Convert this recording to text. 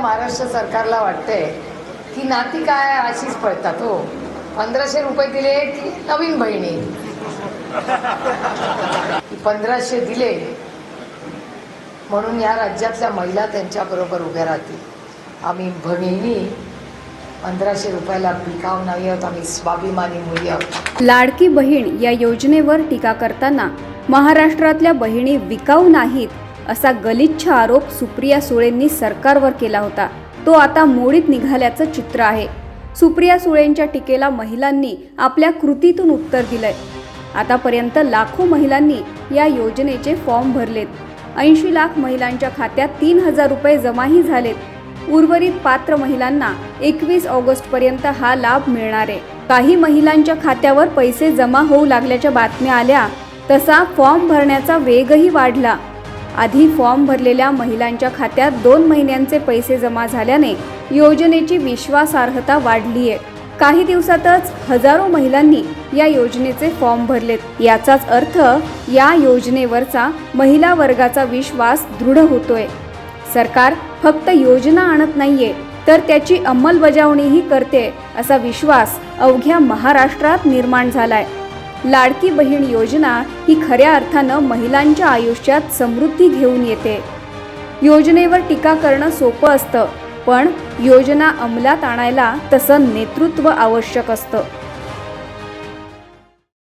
महाराष्ट्र सरकारला वाटतंय की नाती काय अशीच पळतात हो. पंधराशे रुपये दिले की नवीन बहिणी. पंधराशे दिले म्हणून या राज्यातल्या महिला त्यांच्याबरोबर उभ्या राहतील. आम्ही बहिणी पंधराशे रुपयाला पिकाव नाही आहोत आम्ही स्वाभिमानी मुली आहोत. लाडकी बहीण या योजनेवर टीका करताना महाराष्ट्रातल्या बहिणी विकाऊ नाहीत असा गलिच्छ आरोप सुप्रिया सुळेंनी सरकारवर केला होता. तो आता मोडीत निघाल्याचं चित्र आहे. सुप्रिया सुळेंच्या टीकेला महिलांनी आपल्या कृतीतून उत्तर दिलंय. आतापर्यंत लाखो महिलांनी या योजनेचे फॉर्म भरलेत. ऐंशी लाख महिलांच्या खात्यात तीन हजार रुपये जमाही झालेत. उर्वरित पात्र महिलांना एकवीस ऑगस्टपर्यंत हा लाभ मिळणार आहे. काही महिलांच्या खात्यावर पैसे जमा होऊ लागल्याच्या बातम्या आल्या तसा फॉर्म भरण्याचा वेगही वाढला. आधी फॉर्म भरलेल्या महिलांच्या खात्यात दोन महिन्यांचे पैसे जमा झाल्याने योजनेची विश्वासार्हता वाढली आहे. काही दिवसातच हजारो महिलांनी या योजनेचे फॉर्म भरलेत. याचाच अर्थ या योजनेवरचा महिला वर्गाचा विश्वास दृढ होतोय. सरकार फक्त योजना आणत नाहीये तर त्याची अंमलबजावणीही करते असा विश्वास अवघ्या महाराष्ट्रात निर्माण झालाय. लाडकी बहीण योजना ही खऱ्या अर्थानं महिलांच्या आयुष्यात समृद्धी घेऊन येते. योजनेवर टीका करणं सोपं असतं पण योजना अंमलात आणायला तसं नेतृत्व आवश्यक असतं.